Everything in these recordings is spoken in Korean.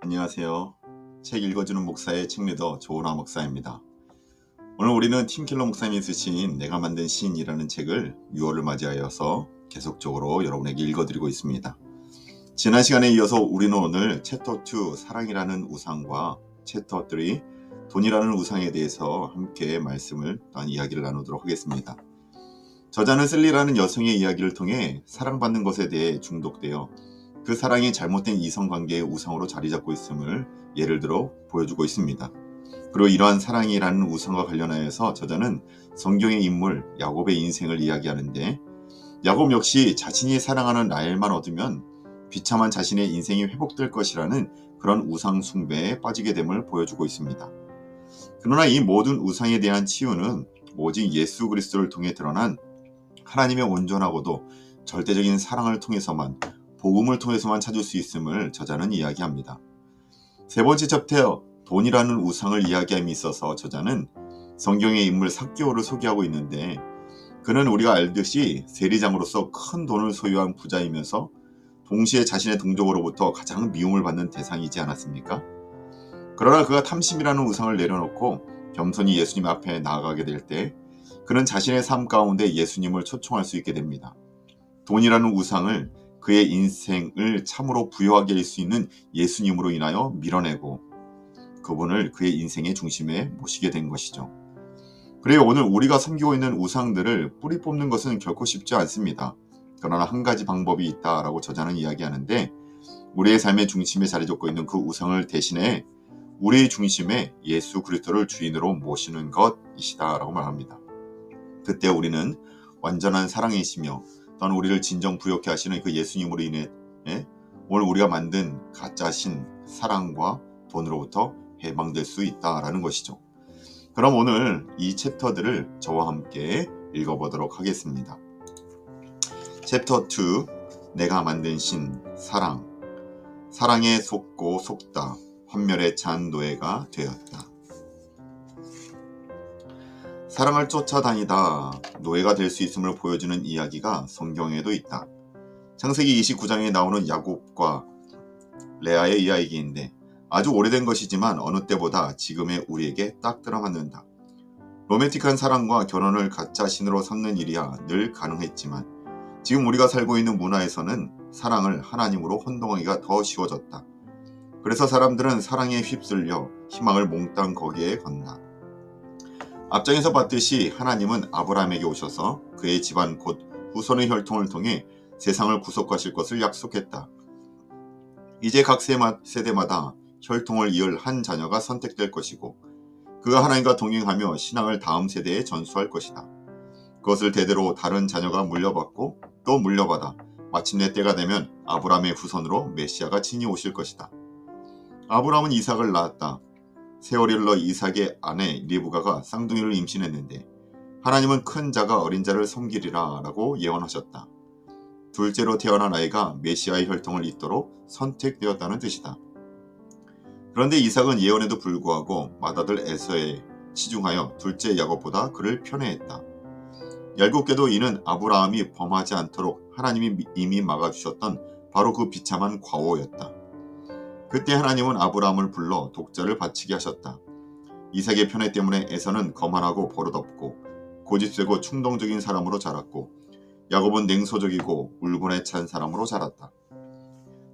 안녕하세요. 책 읽어주는 목사의 책리더 조은화 목사입니다. 오늘 우리는 팀킬러 목사님이 쓰신 내가 만든 시인이라는 책을 6월을 맞이하여서 계속적으로 여러분에게 읽어드리고 있습니다. 지난 시간에 이어서 우리는 오늘 챕터 2 사랑이라는 우상과 챕터 3 돈이라는 우상에 대해서 함께 말씀을 또한 이야기를 나누도록 하겠습니다. 저자는 셀리라는 여성의 이야기를 통해 사랑받는 것에 대해 중독되어 그 사랑이 잘못된 이성관계의 우상으로 자리 잡고 있음을 예를 들어 보여주고 있습니다. 그리고 이러한 사랑이라는 우상과 관련하여서 저자는 성경의 인물 야곱의 인생을 이야기하는데 야곱 역시 자신이 사랑하는 라헬만 얻으면 비참한 자신의 인생이 회복될 것이라는 그런 우상 숭배에 빠지게 됨을 보여주고 있습니다. 그러나 이 모든 우상에 대한 치유는 오직 예수 그리스도를 통해 드러난 하나님의 온전하고도 절대적인 사랑을 통해서만 복음을 통해서만 찾을 수 있음을 저자는 이야기합니다. 세 번째 챕터 돈이라는 우상을 이야기함에 있어서 저자는 성경의 인물 삭개오를 소개하고 있는데 그는 우리가 알듯이 세리장으로서 큰 돈을 소유한 부자이면서 동시에 자신의 동족으로부터 가장 미움을 받는 대상이지 않았습니까? 그러나 그가 탐심이라는 우상을 내려놓고 겸손히 예수님 앞에 나아가게 될 때 그는 자신의 삶 가운데 예수님을 초청할 수 있게 됩니다. 돈이라는 우상을 그의 인생을 참으로 부여하게 할 수 있는 예수님으로 인하여 밀어내고 그분을 그의 인생의 중심에 모시게 된 것이죠. 그리고 오늘 우리가 섬기고 있는 우상들을 뿌리 뽑는 것은 결코 쉽지 않습니다. 그러나 한 가지 방법이 있다라고 저자는 이야기하는데 우리의 삶의 중심에 자리 잡고 있는 그 우상을 대신해 우리의 중심에 예수 그리스도를 주인으로 모시는 것이시다라고 말합니다. 그때 우리는 완전한 사랑이시며 또한 우리를 진정 부욕해 하시는 그 예수님으로 인해 예? 오늘 우리가 만든 가짜 신 사랑과 돈으로부터 해방될 수 있다라는 것이죠. 그럼 오늘 이 챕터들을 저와 함께 읽어보도록 하겠습니다. 챕터 2 내가 만든 신 사랑 사랑에 속고 속다 환멸에 찬 노예가 되었다. 사랑을 쫓아다니다 노예가 될 수 있음을 보여주는 이야기가 성경에도 있다. 창세기 29장에 나오는 야곱과 레아의 이야기인데 아주 오래된 것이지만 어느 때보다 지금의 우리에게 딱 들어맞는다. 로맨틱한 사랑과 결혼을 가짜 신으로 삼는 일이야 늘 가능했지만 지금 우리가 살고 있는 문화에서는 사랑을 하나님으로 혼동하기가 더 쉬워졌다. 그래서 사람들은 사랑에 휩쓸려 희망을 몽땅 거기에 건다. 앞장에서 봤듯이 하나님은 아브라함에게 오셔서 그의 집안 곧 후손의 혈통을 통해 세상을 구속하실 것을 약속했다. 이제 각 세대마다 혈통을 이을 한 자녀가 선택될 것이고 그가 하나님과 동행하며 신앙을 다음 세대에 전수할 것이다. 그것을 대대로 다른 자녀가 물려받고 또 물려받아 마침내 때가 되면 아브라함의 후손으로 메시아가 친히 오실 것이다. 아브라함은 이삭을 낳았다. 세월이 흘러 이삭의 아내 리브가가 쌍둥이를 임신했는데 하나님은 큰 자가 어린 자를 섬기리라 라고 예언하셨다. 둘째로 태어난 아이가 메시아의 혈통을 잇도록 선택되었다는 뜻이다. 그런데 이삭은 예언에도 불구하고 맏아들 에서에 치중하여 둘째 야곱보다 그를 편애했다. 얄궂게도 이는 아브라함이 범하지 않도록 하나님이 이미 막아주셨던 바로 그 비참한 과오였다. 그때 하나님은 아브라함을 불러 독자를 바치게 하셨다. 이삭의 편애 때문에 에서는 거만하고 버릇없고 고집세고 충동적인 사람으로 자랐고 야곱은 냉소적이고 울분에 찬 사람으로 자랐다.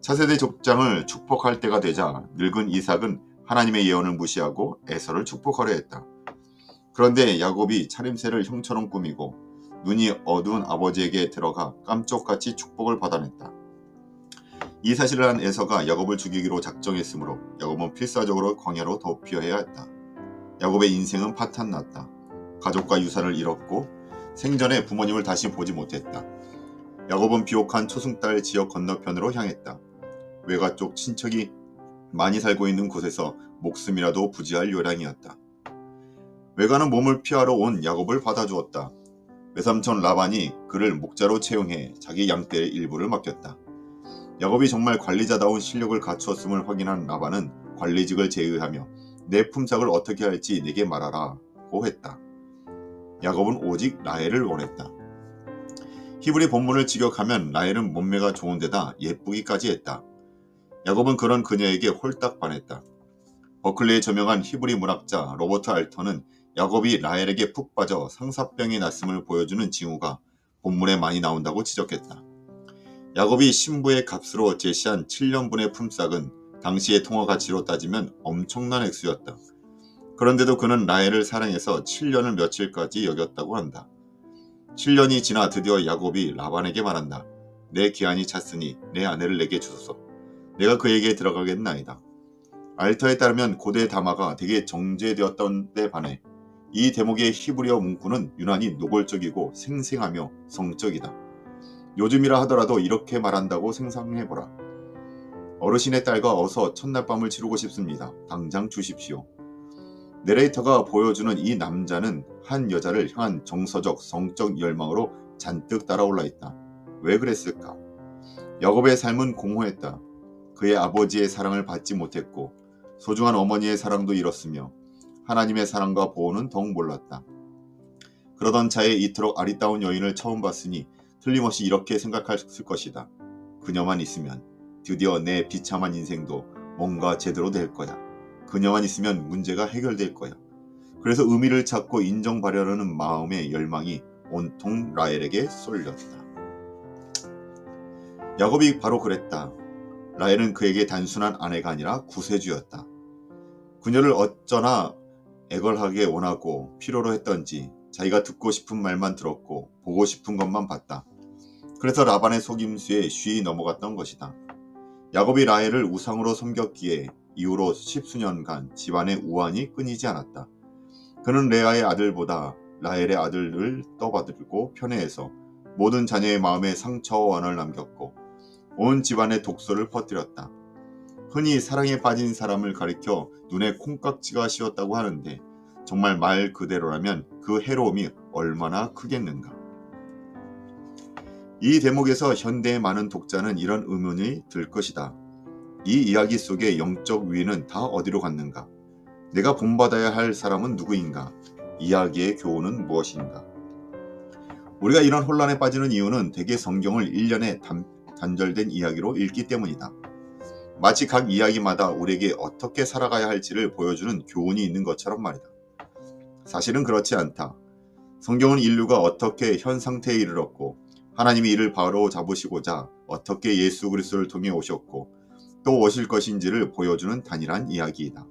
차세대 족장을 축복할 때가 되자 늙은 이삭은 하나님의 예언을 무시하고 에서를 축복하려 했다. 그런데 야곱이 차림새를 형처럼 꾸미고 눈이 어두운 아버지에게 들어가 깜짝같이 축복을 받아냈다. 이 사실을 한 에서가 야곱을 죽이기로 작정했으므로 야곱은 필사적으로 광야로 도피해야 했다. 야곱의 인생은 파탄났다. 가족과 유산을 잃었고 생전에 부모님을 다시 보지 못했다. 야곱은 비옥한 초승달 지역 건너편으로 향했다. 외가 쪽 친척이 많이 살고 있는 곳에서 목숨이라도 부지할 요량이었다. 외가는 몸을 피하러 온 야곱을 받아주었다. 외삼촌 라반이 그를 목자로 채용해 자기 양떼의 일부를 맡겼다. 야곱이 정말 관리자다운 실력을 갖추었음을 확인한 라반은 관리직을 제의하며 내 품삯을 어떻게 할지 내게 말하라고 했다. 야곱은 오직 라헬을 원했다. 히브리 본문을 직역하면 라헬은 몸매가 좋은 데다 예쁘기까지 했다. 야곱은 그런 그녀에게 홀딱 반했다. 버클리에 저명한 히브리 문학자 로버트 알턴은 야곱이 라헬에게 푹 빠져 상사병이 났음을 보여주는 징후가 본문에 많이 나온다고 지적했다. 야곱이 신부의 값으로 제시한 7년분의 품삯은 당시의 통화 가치로 따지면 엄청난 액수였다. 그런데도 그는 라헬을 사랑해서 7년을 며칠까지 여겼다고 한다. 7년이 지나 드디어 야곱이 라반에게 말한다. 내 기한이 찼으니 내 아내를 내게 주소서. 내가 그에게 들어가겠나이다. 알터에 따르면 고대 다마가 되게 정제되었던 데 반해 이 대목의 히브리어 문구는 유난히 노골적이고 생생하며 성적이다. 요즘이라 하더라도 이렇게 말한다고 생각해보라. 어르신의 딸과 어서 첫날 밤을 치르고 싶습니다. 당장 주십시오. 내레이터가 보여주는 이 남자는 한 여자를 향한 정서적 성적 열망으로 잔뜩 따라올라 있다. 왜 그랬을까? 야곱의 삶은 공허했다. 그의 아버지의 사랑을 받지 못했고 소중한 어머니의 사랑도 잃었으며 하나님의 사랑과 보호는 더욱 몰랐다. 그러던 차에 이토록 아리따운 여인을 처음 봤으니 틀림없이 이렇게 생각했을 것이다. 그녀만 있으면 드디어 내 비참한 인생도 뭔가 제대로 될 거야. 그녀만 있으면 문제가 해결될 거야. 그래서 의미를 찾고 인정받으려는 마음의 열망이 온통 라헬에게 쏠렸다. 야곱이 바로 그랬다. 라헬은 그에게 단순한 아내가 아니라 구세주였다. 그녀를 어쩌나 애걸하게 원하고 필요로 했던지 자기가 듣고 싶은 말만 들었고 보고 싶은 것만 봤다. 그래서 라반의 속임수에 쉬이 넘어갔던 것이다. 야곱이 라헬을 우상으로 섬겼기에 이후로 십수년간 집안의 우환이 끊이지 않았다. 그는 레아의 아들보다 라헬의 아들을 떠받들고 편애해서 모든 자녀의 마음에 상처와 원을 남겼고 온 집안에 독소를 퍼뜨렸다. 흔히 사랑에 빠진 사람을 가리켜 눈에 콩깍지가 씌었다고 하는데 정말 말 그대로라면 그 해로움이 얼마나 크겠는가. 이 대목에서 현대의 많은 독자는 이런 의문이 들 것이다. 이 이야기 속의 영적 위는 다 어디로 갔는가? 내가 본받아야 할 사람은 누구인가? 이야기의 교훈은 무엇인가? 우리가 이런 혼란에 빠지는 이유는 대개 성경을 1년에 단, 단절된 이야기로 읽기 때문이다. 마치 각 이야기마다 우리에게 어떻게 살아가야 할지를 보여주는 교훈이 있는 것처럼 말이다. 사실은 그렇지 않다. 성경은 인류가 어떻게 현 상태에 이르렀고 하나님이 이를 바로 잡으시고자 어떻게 예수 그리스도를 통해 오셨고 또 오실 것인지를 보여주는 단일한 이야기이다.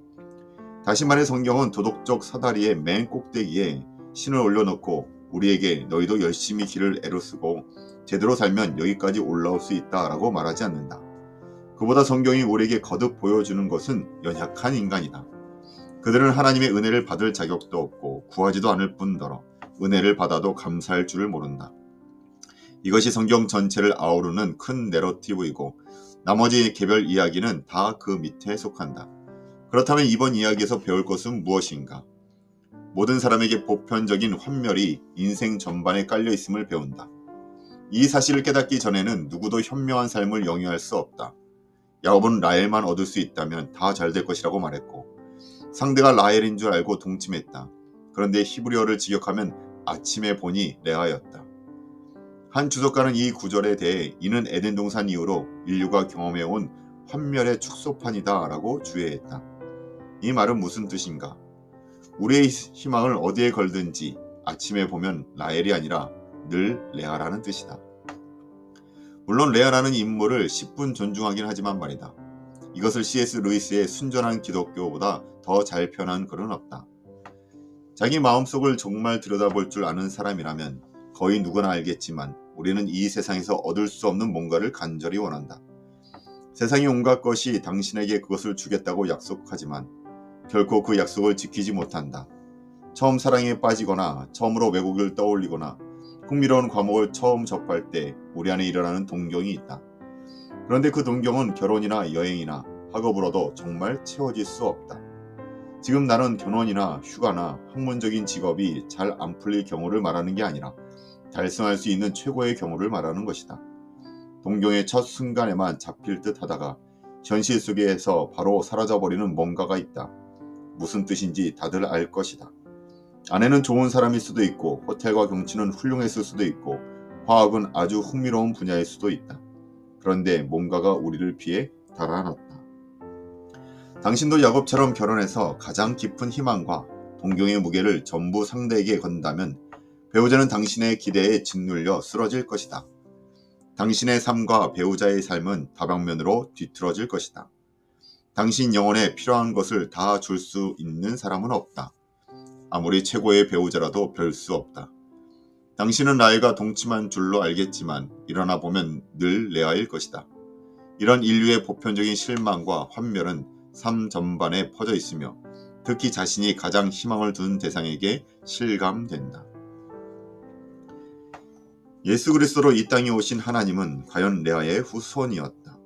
다시 말해 성경은 도덕적 사다리의 맨 꼭대기에 신을 올려놓고 우리에게 너희도 열심히 길을 애로쓰고 제대로 살면 여기까지 올라올 수 있다라고 말하지 않는다. 그보다 성경이 우리에게 거듭 보여주는 것은 연약한 인간이다. 그들은 하나님의 은혜를 받을 자격도 없고 구하지도 않을 뿐더러 은혜를 받아도 감사할 줄을 모른다. 이것이 성경 전체를 아우르는 큰 내러티브이고 나머지 개별 이야기는 다 그 밑에 속한다. 그렇다면 이번 이야기에서 배울 것은 무엇인가? 모든 사람에게 보편적인 환멸이 인생 전반에 깔려 있음을 배운다. 이 사실을 깨닫기 전에는 누구도 현명한 삶을 영위할 수 없다. 야곱은 라헬만 얻을 수 있다면 다 잘 될 것이라고 말했고 상대가 라헬인 줄 알고 동침했다. 그런데 히브리어를 직역하면 아침에 보니 레아였다. 한 주석가는 이 구절에 대해 이는 에덴 동산 이후로 인류가 경험해온 환멸의 축소판이다 라고 주의했다. 이 말은 무슨 뜻인가? 우리의 희망을 어디에 걸든지 아침에 보면 라헬이 아니라 늘 레아라는 뜻이다. 물론 레아라는 인물을 10분 존중하긴 하지만 말이다. 이것을 C.S. 루이스의 순전한 기독교보다 더 잘 표현한 글은 없다. 자기 마음속을 정말 들여다볼 줄 아는 사람이라면 거의 누구나 알겠지만 우리는 이 세상에서 얻을 수 없는 뭔가를 간절히 원한다. 세상의 온갖 것이 당신에게 그것을 주겠다고 약속하지만 결코 그 약속을 지키지 못한다. 처음 사랑에 빠지거나 처음으로 외국을 떠올리거나 흥미로운 과목을 처음 접할 때 우리 안에 일어나는 동경이 있다. 그런데 그 동경은 결혼이나 여행이나 학업으로도 정말 채워질 수 없다. 지금 나는 결혼이나 휴가나 학문적인 직업이 잘 안 풀릴 경우를 말하는 게 아니라 달성할 수 있는 최고의 경우를 말하는 것이다. 동경의 첫 순간에만 잡힐 듯 하다가 현실 속에서 바로 사라져버리는 뭔가가 있다. 무슨 뜻인지 다들 알 것이다. 아내는 좋은 사람일 수도 있고 호텔과 경치는 훌륭했을 수도 있고 화학은 아주 흥미로운 분야일 수도 있다. 그런데 뭔가가 우리를 피해 달아났다. 당신도 야곱처럼 결혼해서 가장 깊은 희망과 동경의 무게를 전부 상대에게 건다면 배우자는 당신의 기대에 짓눌려 쓰러질 것이다. 당신의 삶과 배우자의 삶은 다방면으로 뒤틀어질 것이다. 당신 영혼에 필요한 것을 다 줄 수 있는 사람은 없다. 아무리 최고의 배우자라도 별 수 없다. 당신은 나이가 동침한 줄로 알겠지만 일어나 보면 늘 레아일 것이다. 이런 인류의 보편적인 실망과 환멸은 삶 전반에 퍼져 있으며 특히 자신이 가장 희망을 둔 대상에게 실감된다. 예수 그리스도로 이 땅에 오신 하나님은 과연 레아의 후손이었다.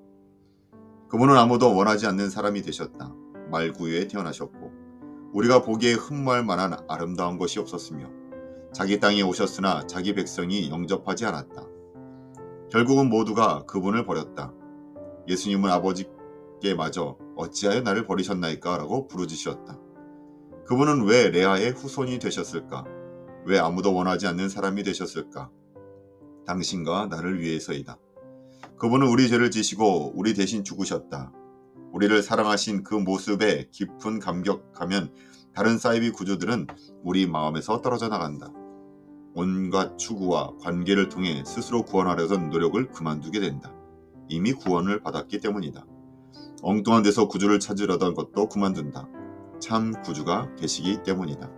그분은 아무도 원하지 않는 사람이 되셨다. 말구유에 태어나셨고 우리가 보기에 흠모할 만한 아름다운 것이 없었으며 자기 땅에 오셨으나 자기 백성이 영접하지 않았다. 결국은 모두가 그분을 버렸다. 예수님은 아버지께 마저 어찌하여 나를 버리셨나이까 라고 부르짖으셨다. 그분은 왜 레아의 후손이 되셨을까? 왜 아무도 원하지 않는 사람이 되셨을까? 당신과 나를 위해서이다. 그분은 우리 죄를 지시고 우리 대신 죽으셨다. 우리를 사랑하신 그 모습에 깊은 감격하면 다른 사이비 구조들은 우리 마음에서 떨어져 나간다. 온갖 추구와 관계를 통해 스스로 구원하려던 노력을 그만두게 된다. 이미 구원을 받았기 때문이다. 엉뚱한 데서 구주를 찾으려던 것도 그만둔다. 참 구주가 계시기 때문이다.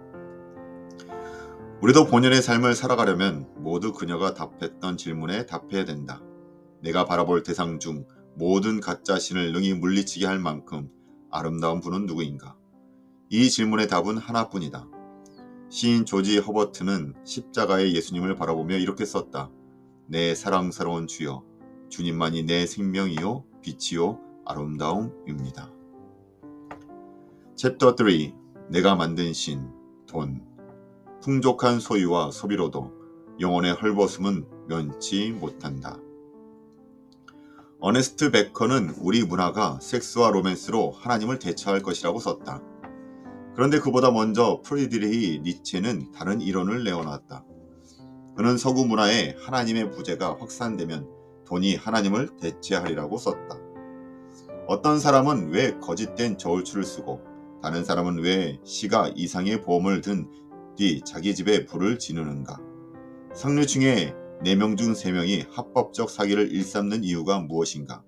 우리도 본연의 삶을 살아가려면 모두 그녀가 답했던 질문에 답해야 된다. 내가 바라볼 대상 중 모든 가짜 신을 능히 물리치게 할 만큼 아름다운 분은 누구인가? 이 질문의 답은 하나뿐이다. 시인 조지 허버트는 십자가의 예수님을 바라보며 이렇게 썼다. 내 사랑스러운 주여, 주님만이 내 생명이요, 빛이요, 아름다움입니다. 챕터 3 내가 만든 신, 돈 풍족한 소유와 소비로도 영혼의 헐벗음은 면치 못한다. 어네스트 베커는 우리 문화가 섹스와 로맨스로 하나님을 대처할 것이라고 썼다. 그런데 그보다 먼저 프리드리히 니체는 다른 이론을 내어놨다. 그는 서구 문화에 하나님의 부재가 확산되면 돈이 하나님을 대체하리라고 썼다. 어떤 사람은 왜 거짓된 저울추를 쓰고 다른 사람은 왜 시가 이상의 보험을 든 뒤 자기 집에 불을 지르는가? 상류 중에 4명 중 3명이 합법적 사기를 일삼는 이유가 무엇인가?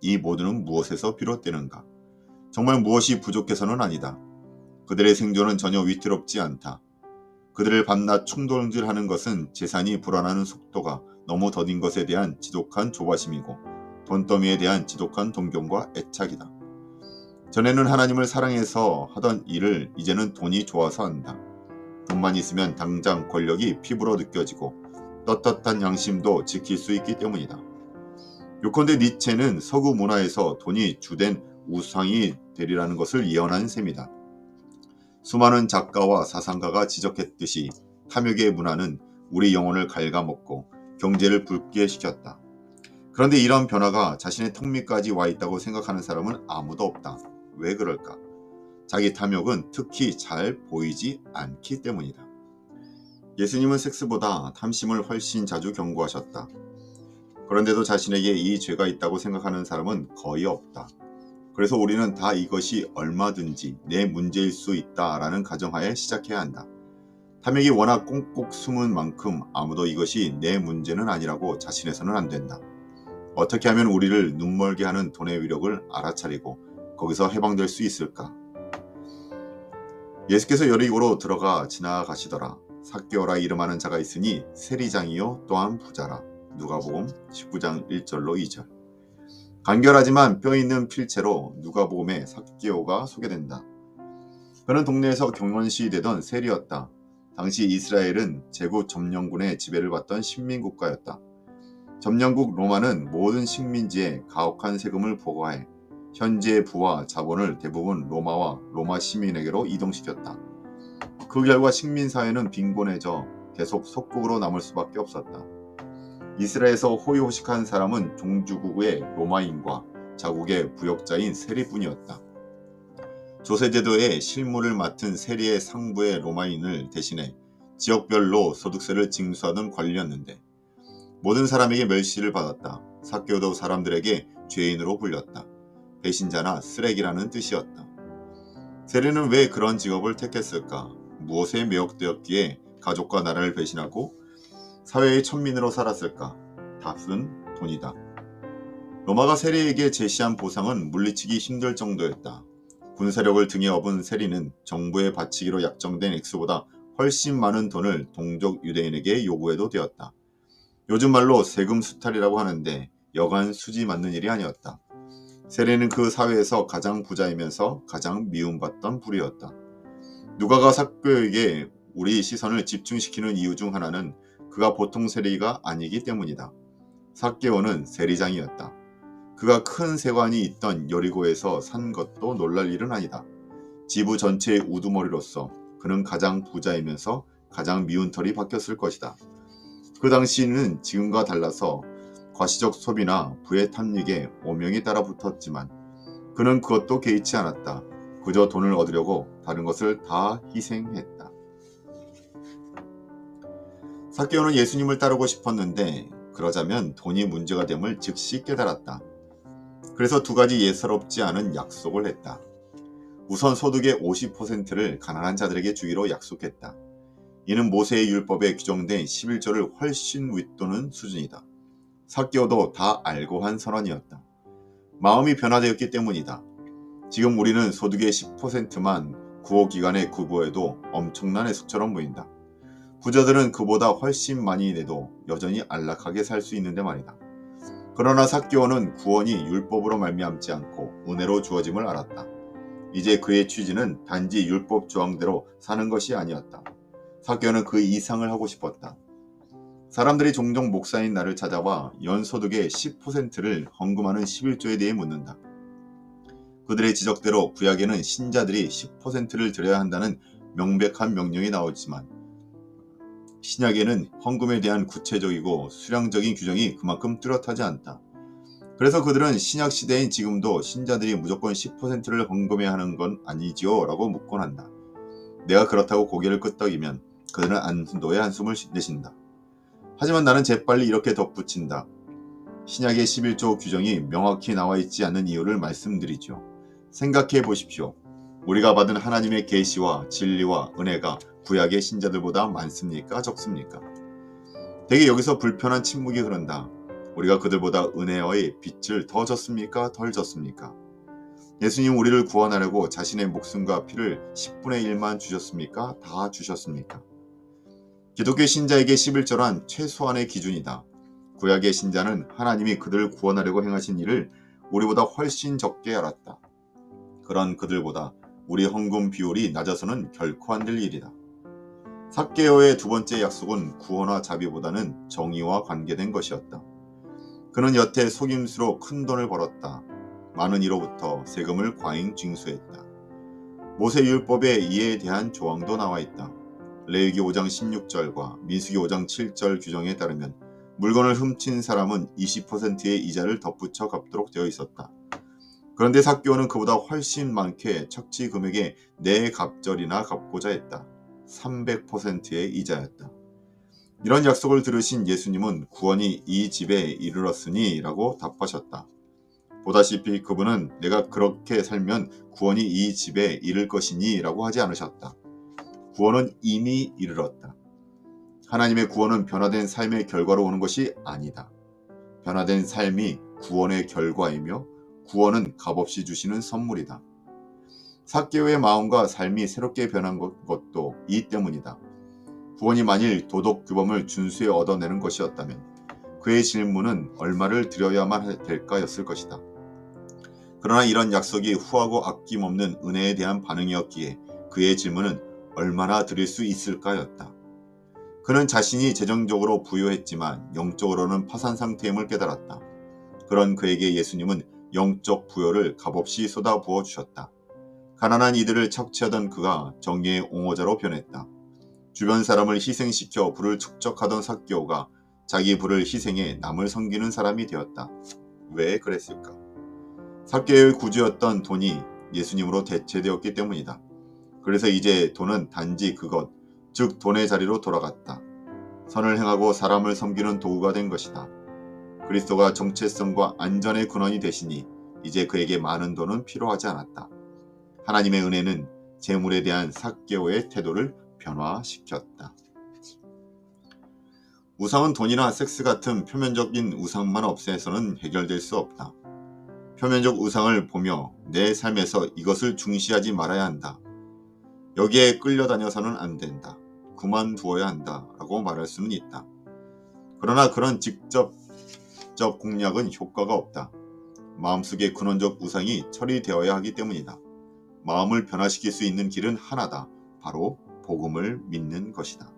이 모두는 무엇에서 비롯되는가? 정말 무엇이 부족해서는 아니다. 그들의 생존은 전혀 위태롭지 않다. 그들을 밤낮 충돌질하는 것은 재산이 불어나는 속도가 너무 더딘 것에 대한 지독한 조바심이고 돈더미에 대한 지독한 동경과 애착이다. 전에는 하나님을 사랑해서 하던 일을 이제는 돈이 좋아서 한다. 돈만 있으면 당장 권력이 피부로 느껴지고 떳떳한 양심도 지킬 수 있기 때문이다. 요컨대 니체는 서구 문화에서 돈이 주된 우상이 되리라는 것을 예언한 셈이다. 수많은 작가와 사상가가 지적했듯이 탐욕의 문화는 우리 영혼을 갉아먹고 경제를 붉게 시켰다. 그런데 이런 변화가 자신의 턱 밑까지 와 있다고 생각하는 사람은 아무도 없다. 왜 그럴까? 자기 탐욕은 특히 잘 보이지 않기 때문이다. 예수님은 섹스보다 탐심을 훨씬 자주 경고하셨다. 그런데도 자신에게 이 죄가 있다고 생각하는 사람은 거의 없다. 그래서 우리는 다 이것이 얼마든지 내 문제일 수 있다라는 가정하에 시작해야 한다. 탐욕이 워낙 꽁꽁 숨은 만큼 아무도 이것이 내 문제는 아니라고 자신해서는 안 된다. 어떻게 하면 우리를 눈멀게 하는 돈의 위력을 알아차리고 거기서 해방될 수 있을까? 예수께서 여리고로 들어가 지나가시더라. 삭개오라 이름하는 자가 있으니 세리장이요 또한 부자라. 누가복음 19장 1절로 2절. 간결하지만 뼈 있는 필체로 누가복음에 삭개오가 소개된다. 그는 동네에서 경원시 되던 세리였다. 당시 이스라엘은 제국 점령군의 지배를 받던 식민국가였다. 점령국 로마는 모든 식민지에 가혹한 세금을 부과해 현지의 부와 자본을 대부분 로마와 로마 시민에게로 이동시켰다. 그 결과 식민 사회는 빈곤해져 계속 속국으로 남을 수밖에 없었다. 이스라엘에서 호의호식한 사람은 종주국의 로마인과 자국의 부역자인 세리뿐이었다. 조세제도의 실무를 맡은 세리의 상부의 로마인을 대신해 지역별로 소득세를 징수하던 관리였는데 모든 사람에게 멸시를 받았다. 사교도 사람들에게 죄인으로 불렸다. 배신자나 쓰레기라는 뜻이었다. 세리는 왜 그런 직업을 택했을까? 무엇에 매혹되었기에 가족과 나라를 배신하고 사회의 천민으로 살았을까? 답은 돈이다. 로마가 세리에게 제시한 보상은 물리치기 힘들 정도였다. 군사력을 등에 업은 세리는 정부에 바치기로 약정된 액수보다 훨씬 많은 돈을 동족 유대인에게 요구해도 되었다. 요즘 말로 세금 수탈이라고 하는데 여간 수지 맞는 일이 아니었다. 세리는 그 사회에서 가장 부자이면서 가장 미움받던 부류였다. 누가가 삭교에게 우리 시선을 집중시키는 이유 중 하나는 그가 보통 세리가 아니기 때문이다. 삭개오는 세리장이었다. 그가 큰 세관이 있던 여리고에서 산 것도 놀랄 일은 아니다. 지부 전체의 우두머리로서 그는 가장 부자이면서 가장 미운 털이 박혔을 것이다. 그 당시는 지금과 달라서 과시적 소비나 부의 탐닉에 오명이 따라 붙었지만 그는 그것도 개의치 않았다. 그저 돈을 얻으려고 다른 것을 다 희생했다. 사케오는 예수님을 따르고 싶었는데 그러자면 돈이 문제가 됨을 즉시 깨달았다. 그래서 두 가지 예사롭지 않은 약속을 했다. 우선 소득의 50%를 가난한 자들에게 주기로 약속했다. 이는 모세의 율법에 규정된 11조를 훨씬 윗도는 수준이다. 사개오도 다 알고 한 선언이었다. 마음이 변화되었기 때문이다. 지금 우리는 소득의 10%만 구호 기간에 구보해도 엄청난 해숙처럼 보인다. 부자들은 그보다 훨씬 많이 내도 여전히 안락하게 살 수 있는데 말이다. 그러나 사개오는 구원이 율법으로 말미암지 않고 은혜로 주어짐을 알았다. 이제 그의 취지는 단지 율법 조항대로 사는 것이 아니었다. 사개오는 그 이상을 하고 싶었다. 사람들이 종종 목사인 나를 찾아와 연소득의 10%를 헌금하는 11조에 대해 묻는다. 그들의 지적대로 구약에는 신자들이 10%를 드려야 한다는 명백한 명령이 나오지만 신약에는 헌금에 대한 구체적이고 수량적인 규정이 그만큼 뚜렷하지 않다. 그래서 그들은 신약 시대인 지금도 신자들이 무조건 10%를 헌금해야 하는 건 아니지요? 라고 묻곤 한다. 내가 그렇다고 고개를 끄덕이면 그들은 안도의 한숨을 내쉰다. 하지만 나는 재빨리 이렇게 덧붙인다. 신약의 11조 규정이 명확히 나와 있지 않는 이유를 말씀드리죠. 생각해 보십시오. 우리가 받은 하나님의 계시와 진리와 은혜가 구약의 신자들보다 많습니까? 적습니까? 대개 여기서 불편한 침묵이 흐른다. 우리가 그들보다 은혜의 빛을 더 졌습니까? 덜 졌습니까? 예수님 우리를 구원하려고 자신의 목숨과 피를 10분의 1만 주셨습니까? 다 주셨습니까? 기독교 신자에게 11조란 최소한의 기준이다. 구약의 신자는 하나님이 그들을 구원하려고 행하신 일을 우리보다 훨씬 적게 알았다. 그런 그들보다 우리 헌금 비율이 낮아서는 결코 안 될 일이다. 삭개오의 두 번째 약속은 구원과 자비보다는 정의와 관계된 것이었다. 그는 여태 속임수로 큰 돈을 벌었다. 많은 이로부터 세금을 과잉 징수했다. 모세 율법에 이에 대한 조항도 나와 있다. 레위기 5장 16절과 민수기 5장 7절 규정에 따르면 물건을 훔친 사람은 20%의 이자를 덧붙여 갚도록 되어 있었다. 그런데 삭교는 그보다 훨씬 많게 척지 금액의 네 갑절이나 갚고자 했다. 300%의 이자였다. 이런 약속을 들으신 예수님은 구원이 이 집에 이르렀으니 라고 답하셨다. 보다시피 그분은 내가 그렇게 살면 구원이 이 집에 이를 것이니 라고 하지 않으셨다. 구원은 이미 이르렀다. 하나님의 구원은 변화된 삶의 결과로 오는 것이 아니다. 변화된 삶이 구원의 결과이며 구원은 값없이 주시는 선물이다. 사개오의 마음과 삶이 새롭게 변한 것도 이 때문이다. 구원이 만일 도덕 규범을 준수해 얻어내는 것이었다면 그의 질문은 얼마를 드려야만 될까였을 것이다. 그러나 이런 약속이 후하고 아낌없는 은혜에 대한 반응이었기에 그의 질문은 얼마나 드릴 수 있을까였다. 그는 자신이 재정적으로 부유했지만 영적으로는 파산 상태임을 깨달았다. 그런 그에게 예수님은 영적 부여를 값없이 쏟아부어 주셨다. 가난한 이들을 착취하던 그가 정의의 옹호자로 변했다. 주변 사람을 희생시켜 부를 축적하던 삭개오가 자기 부를 희생해 남을 섬기는 사람이 되었다. 왜 그랬을까? 삭개오의 구주였던 돈이 예수님으로 대체되었기 때문이다. 그래서 이제 돈은 단지 그것, 즉 돈의 자리로 돌아갔다. 선을 행하고 사람을 섬기는 도구가 된 것이다. 그리스도가 정체성과 안전의 근원이 되시니 이제 그에게 많은 돈은 필요하지 않았다. 하나님의 은혜는 재물에 대한 사개오의 태도를 변화시켰다. 우상은 돈이나 섹스 같은 표면적인 우상만 없애서는 해결될 수 없다. 표면적 우상을 보며 내 삶에서 이것을 중시하지 말아야 한다. 여기에 끌려다녀서는 안 된다. 그만두어야 한다. 라고 말할 수는 있다. 그러나 그런 직접적 공략은 효과가 없다. 마음속의 근원적 우상이 처리되어야 하기 때문이다. 마음을 변화시킬 수 있는 길은 하나다. 바로 복음을 믿는 것이다.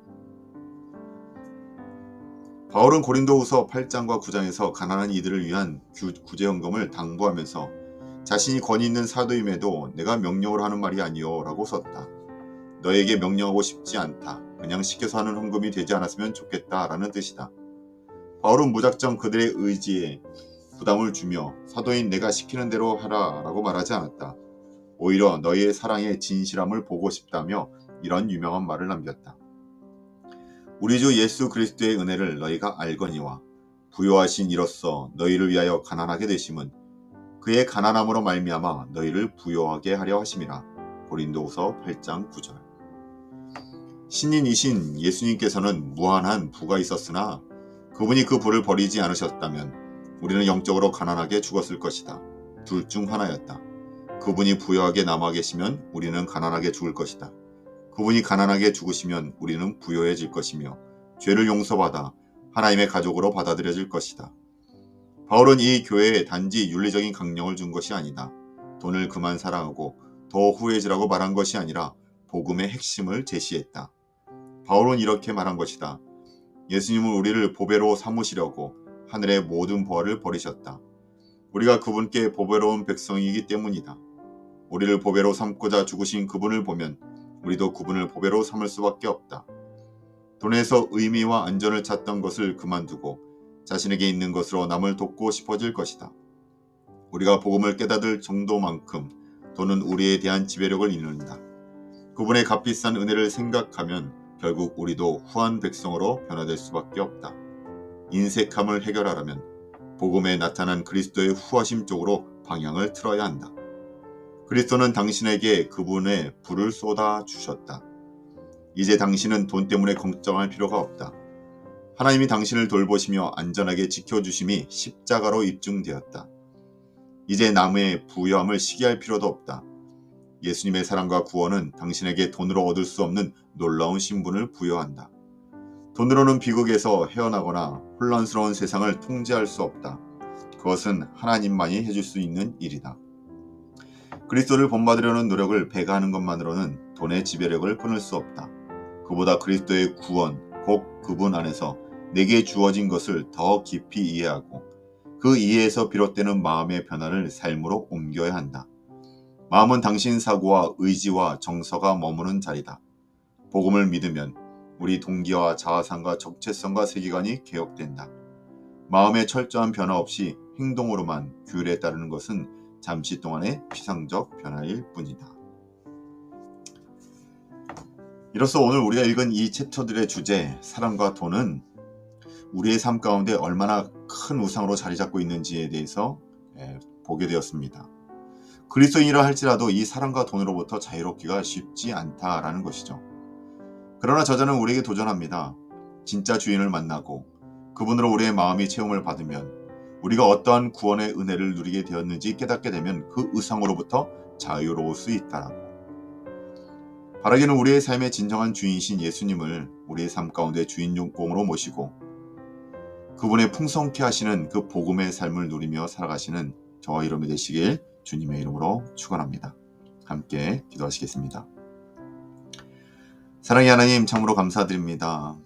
바울은 고린도후서 8장과 9장에서 가난한 이들을 위한 구제연금을 당부하면서 자신이 권위 있는 사도임에도 내가 명령을 하는 말이 아니요라고 썼다. 너에게 명령하고 싶지 않다. 그냥 시켜서 하는 헌금이 되지 않았으면 좋겠다라는 뜻이다. 바울은 무작정 그들의 의지에 부담을 주며 사도인 내가 시키는 대로 하라라고 말하지 않았다. 오히려 너희의 사랑의 진실함을 보고 싶다며 이런 유명한 말을 남겼다. 우리 주 예수 그리스도의 은혜를 너희가 알거니와 부요하신 이로써 너희를 위하여 가난하게 되심은 그의 가난함으로 말미암아 너희를 부요하게 하려 하심이라. 고린도후서 8장 9절. 신인이신 예수님께서는 무한한 부가 있었으나 그분이 그 부를 버리지 않으셨다면 우리는 영적으로 가난하게 죽었을 것이다. 둘 중 하나였다. 그분이 부여하게 남아 계시면 우리는 가난하게 죽을 것이다. 그분이 가난하게 죽으시면 우리는 부여해질 것이며 죄를 용서받아 하나님의 가족으로 받아들여질 것이다. 바울은 이 교회에 단지 윤리적인 강령을 준 것이 아니다. 돈을 그만 사랑하고 더 후회지라고 말한 것이 아니라 복음의 핵심을 제시했다. 바울은 이렇게 말한 것이다. 예수님은 우리를 보배로 삼으시려고 하늘의 모든 보화를 버리셨다. 우리가 그분께 보배로운 백성이기 때문이다. 우리를 보배로 삼고자 죽으신 그분을 보면 우리도 그분을 보배로 삼을 수밖에 없다. 돈에서 의미와 안전을 찾던 것을 그만두고 자신에게 있는 것으로 남을 돕고 싶어질 것이다. 우리가 복음을 깨닫을 정도만큼 돈은 우리에 대한 지배력을 잃는다. 그분의 값비싼 은혜를 생각하면 결국 우리도 후한 백성으로 변화될 수밖에 없다. 인색함을 해결하려면 복음에 나타난 그리스도의 후하심 쪽으로 방향을 틀어야 한다. 그리스도는 당신에게 그분의 불을 쏟아 주셨다. 이제 당신은 돈 때문에 걱정할 필요가 없다. 하나님이 당신을 돌보시며 안전하게 지켜주심이 십자가로 입증되었다. 이제 남의 부여함을 시기할 필요도 없다. 예수님의 사랑과 구원은 당신에게 돈으로 얻을 수 없는 놀라운 신분을 부여한다. 돈으로는 비극에서 헤어나거나 혼란스러운 세상을 통제할 수 없다. 그것은 하나님만이 해줄 수 있는 일이다. 그리스도를 본받으려는 노력을 배가하는 것만으로는 돈의 지배력을 끊을 수 없다. 그보다 그리스도의 구원, 곧 그분 안에서 내게 주어진 것을 더 깊이 이해하고 그 이해에서 비롯되는 마음의 변화를 삶으로 옮겨야 한다. 마음은 당신 사고와 의지와 정서가 머무는 자리다. 복음을 믿으면 우리 동기와 자아상과 적체성과 세계관이 개혁된다. 마음의 철저한 변화 없이 행동으로만 규율에 따르는 것은 잠시 동안의 피상적 변화일 뿐이다. 이로써 오늘 우리가 읽은 이 챕터들의 주제 사랑과 돈은 우리의 삶 가운데 얼마나 큰 우상으로 자리 잡고 있는지에 대해서 예, 보게 되었습니다. 그리스도인이라 할지라도 이 사랑과 돈으로부터 자유롭기가 쉽지 않다라는 것이죠. 그러나 저자는 우리에게 도전합니다. 진짜 주인을 만나고 그분으로 우리의 마음이 체험을 받으면 우리가 어떠한 구원의 은혜를 누리게 되었는지 깨닫게 되면 그 의상으로부터 자유로울 수 있다라고. 바라기는 우리의 삶의 진정한 주인이신 예수님을 우리의 삶 가운데 주인공으로 모시고 그분의 풍성케 하시는 그 복음의 삶을 누리며 살아가시는 저와 이름이 되시길 주님의 이름으로 축원합니다. 함께 기도하시겠습니다. 사랑의 하나님 참으로 감사드립니다.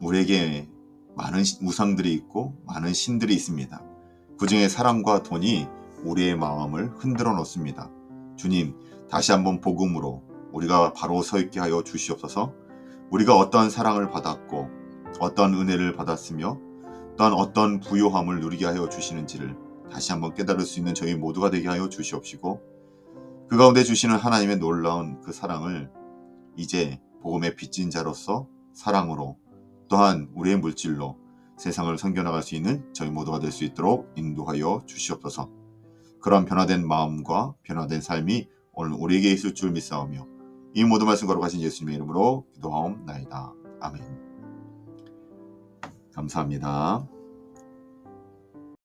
우리에게 많은 우상들이 있고 많은 신들이 있습니다. 그 중에 사랑과 돈이 우리의 마음을 흔들어 놓습니다. 주님, 다시 한번 복음으로 우리가 바로 서 있게 하여 주시옵소서. 우리가 어떤 사랑을 받았고 어떤 은혜를 받았으며 또한 어떤 부요함을 누리게 하여 주시는지를 다시 한번 깨달을 수 있는 저희 모두가 되게 하여 주시옵시고 그 가운데 주시는 하나님의 놀라운 그 사랑을 이제 복음의 빚진 자로서 사랑으로 또한 우리의 물질로 세상을 섬겨나갈 수 있는 저희 모두가 될 수 있도록 인도하여 주시옵소서. 그런 변화된 마음과 변화된 삶이 오늘 우리에게 있을 줄 믿사오며 이 모든 말씀 걸어가신 예수님의 이름으로 기도하옵나이다. 아멘. 감사합니다.